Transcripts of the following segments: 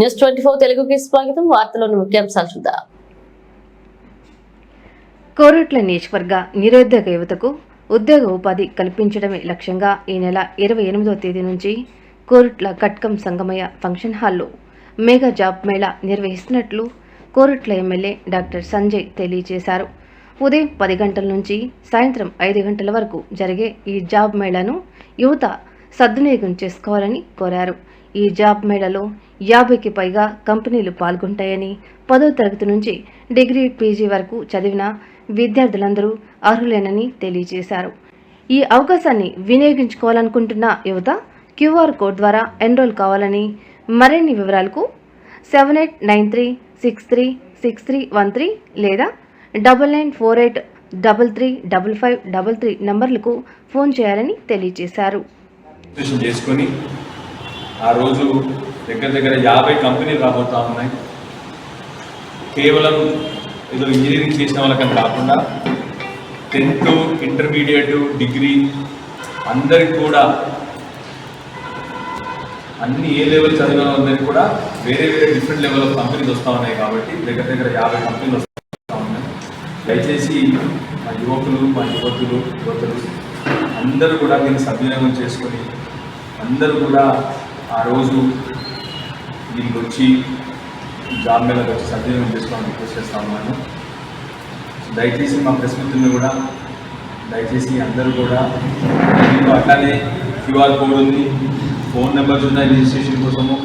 News twenty four తెలుగుకి స్వాగతం. వార్తలోని ముఖ్యాంశాలు చూద్దాం. కోరట్ల నియోజకవర్గ నిరుద్యోగ యువతకు ఉద్యోగ ఉపాధి కల్పించడమే లక్ష్యంగా ఈ నెల ఇరవై ఎనిమిదవ తేదీ నుంచి కోరుట్ల కట్కం సంగమయ్య ఫంక్షన్ హాల్లో మెగా జాబ్ మేళా నిర్వహిస్తున్నట్లు కోరుట్ల ఎమ్మెల్యే డాక్టర్ సంజయ్ తెలియజేశారు. ఉదయం పది గంటల నుంచి సాయంత్రం ఐదు గంటల వరకు జరిగే ఈ జాబ్ మేళాను యువత సద్వినియోగం చేసుకోవాలని కోరారు. ఈ జాబ్ మేళలో యాభైకి పైగా కంపెనీలు పాల్గొంటాయని పదో తరగతి నుంచి డిగ్రీ పీజీ వరకు చదివిన విద్యార్థులందరూ అర్హులేనని తెలియజేశారు. ఈ అవకాశాన్ని వినియోగించుకోవాలనుకుంటున్న యువత క్యూఆర్ కోడ్ ద్వారా ఎన్రోల్ కావాలని మరిన్ని వివరాలకు seven eight nine three six three six three one three లేదా double nine four eight double three double five double three నంబర్లకు phone చేయాలని తెలియజేశారు. చేసుకొని ఆ రోజు దగ్గర దగ్గర యాభై కంపెనీలు రాబోతూ ఉన్నాయి. కేవలం ఏదో ఇంజనీరింగ్ చేసిన వాళ్ళకని కాకుండా టెన్త్ ఇంటర్మీడియట్ డిగ్రీ అందరికి కూడా అన్ని ఏ లెవెల్ చదివిన వాళ్ళందరికీ కూడా వేరే వేరే డిఫరెంట్ లెవెల్ ఆఫ్ కంపెనీస్ వస్తూ ఉన్నాయి కాబట్టి దగ్గర దగ్గర యాభై కంపెనీలు వస్తూ ఉన్నాయి. దయచేసి మా యువకులు మా యువతులు యువతులు అందరూ కూడా దీన్ని సద్వినియోగం చేసుకొని అందరూ కూడా ఆ రోజు దీనికి వచ్చి జాబ్ మేళకు వచ్చి సద్వినియోగం చేసుకోవాలని రిక్వెస్ట్ చేస్తా ఉన్నాను. దయచేసి మా ప్రెస్ మిత్రులు కూడా దయచేసి అందరూ కూడా దీంట్లో అట్లానే క్యూఆర్ కోడ్ ఉంది ఫోన్ నెంబర్స్ ఉన్నాయి రిజిస్ట్రేషన్ కోసము.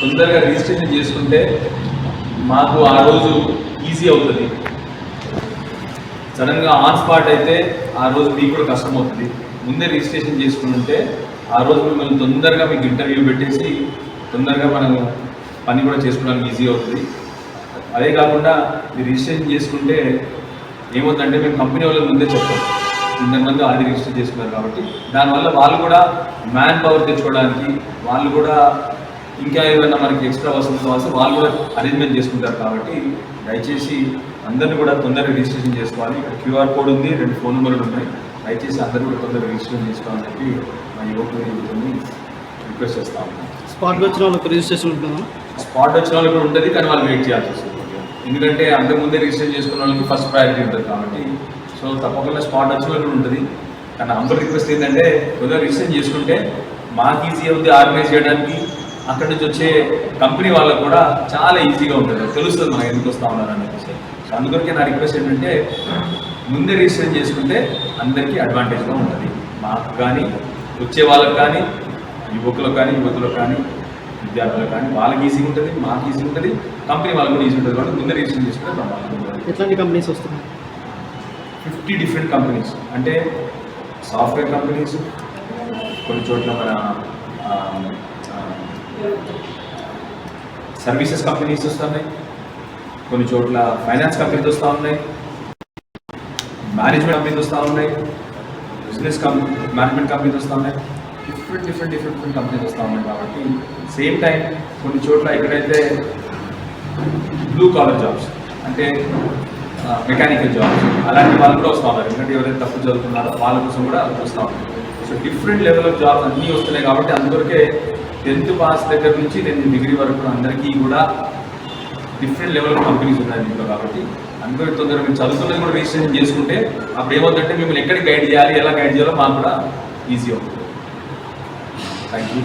తొందరగా రిజిస్ట్రేషన్ చేసుకుంటే మాకు ఆ రోజు ఈజీ అవుతుంది. సడన్గా ఆన్ స్పాట్ అయితే ఆ రోజు మీకు కూడా కష్టం అవుతుంది. ముందే రిజిస్ట్రేషన్ చేసుకుని ఉంటే ఆ రోజు మిమ్మల్ని తొందరగా మీకు ఇంటర్వ్యూ పెట్టేసి తొందరగా మనం పని కూడా చేసుకోవడానికి ఈజీ అవుతుంది. అదే కాకుండా మీరు రిజిస్ట్రేషన్ చేసుకుంటే ఏమవుతుందంటే మేము కంపెనీ వాళ్ళకి ముందే చెప్తాం. ఇంతమంది ఆల్రెడీ రిజిస్టర్ చేసుకున్నారు కాబట్టి. దానివల్ల వాళ్ళు కూడా మ్యాన్ పవర్ తెచ్చుకోవడానికి వాళ్ళు కూడా ఇంకా ఏమైనా మనకి ఎక్స్ట్రా వసతులు కావాల్సి వాళ్ళు కూడా అరేంజ్మెంట్ చేసుకుంటారు కాబట్టి దయచేసి అందరిని కూడా తొందరగా రిజిస్ట్రేషన్ చేసుకోవాలి. ఇక్కడ క్యూఆర్ కోడ్ ఉంది రెండు ఫోన్ నెంబర్లు ఉన్నాయి. దయచేసి అందరూ కూడా తొందరగా రిజిస్ట్రేషన్ చేసుకోవాలని చెప్పి మా యువకులు రిక్వెస్ట్ చేస్తా ఉన్నాం. స్పాట్కి వచ్చిన వాళ్ళకి రిజిస్ట్రేషన్ ఉంటుందా? స్పాట్ వచ్చిన వాళ్ళు కూడా ఉంటుంది కానీ వాళ్ళు వెయిట్ చేయాల్సి వస్తుంది. ఎందుకంటే అంతకుముందే రిజిస్టర్ చేసుకున్న వాళ్ళకి ఫస్ట్ ప్రయారిటీ ఉంటుంది కాబట్టి సో తప్పకుండా స్పాట్ వచ్చిన వాళ్ళు కూడా ఉంటుంది. కానీ అందరూ రిక్వెస్ట్ ఏంటంటే కొద్దిగా రిజిస్టర్ చేసుకుంటే మాకు ఈజీ అవుతుంది ఆర్గనైజ్ చేయడానికి. అక్కడి నుంచి వచ్చే కంపెనీ వాళ్ళకు కూడా చాలా ఈజీగా ఉంటుంది. తెలుస్తుంది మనం ఎందుకు వస్తా ఉన్నారు అనేసి సో అందుకొరకే నా రిక్వెస్ట్ ఏంటంటే ముందే రిజిస్టర్ చేసుకుంటే అందరికీ అడ్వాంటేజ్గా ఉంటుంది. మాకు కానీ వచ్చే వాళ్ళకి కానీ యువకులకు కానీ యువతులకు కానీ విద్యార్థులకు కానీ వాళ్ళకి ఈజీగా ఉంటుంది మాకు ఈజీ ఉంటుంది కంపెనీ వాళ్ళకి కూడా ఈజీ ఉంటుంది కాబట్టి ముందే రిజిస్టర్ చేసుకుంటే ప్రమాదం ఎట్లాంటి కంపెనీస్ వస్తున్నాయి? Fifty different companies. అంటే సాఫ్ట్వేర్ కంపెనీస్ కొన్ని చోట్ల మన సర్వీసెస్ కంపెనీస్ వస్తున్నాయి. కొన్ని చోట్ల ఫైనాన్స్ కంపెనీస్ వస్తూ ఉన్నాయి. మేనేజ్మెంట్ కంపెనీస్ వస్తూ ఉన్నాయి. బిజినెస్ కంపెనీ మేనేజ్మెంట్ కంపెనీస్ వస్తూ ఉన్నాయి. Different different different different companies వస్తూ ఉన్నాయి కాబట్టి సేమ్ టైం కొన్ని చోట్ల ఎక్కడైతే బ్లూ కాలర్ జాబ్స్ అంటే మెకానికల్ జాబ్స్ అలాంటి వాళ్ళు కూడా వస్తూ ఉన్నారు. ఎందుకంటే ఎవరైతే తప్పు చదువుతున్నారో వాళ్ళ కోసం కూడా వస్తూ ఉన్నారు. So different level of jobs అన్నీ వస్తున్నాయి కాబట్టి అందువరకే టెన్త్ పాస్ దగ్గర నుంచి నేను డిగ్రీ వరకు అందరికీ కూడా డిఫరెంట్ లెవెల్ ఆఫ్ కంపెనీస్ ఉన్నాయి దీంట్లో కాబట్టి అందుకని తొందరగా మేము చదువుతున్నది కూడా రిజిస్ట్రేషన్ చేసుకుంటే అప్పుడు ఏమవుతుందంటే మిమ్మల్ని ఎక్కడికి గైడ్ చేయాలి ఎలా గైడ్ చేయాలో మాకు కూడా ఈజీ అవుతుంది. Thank you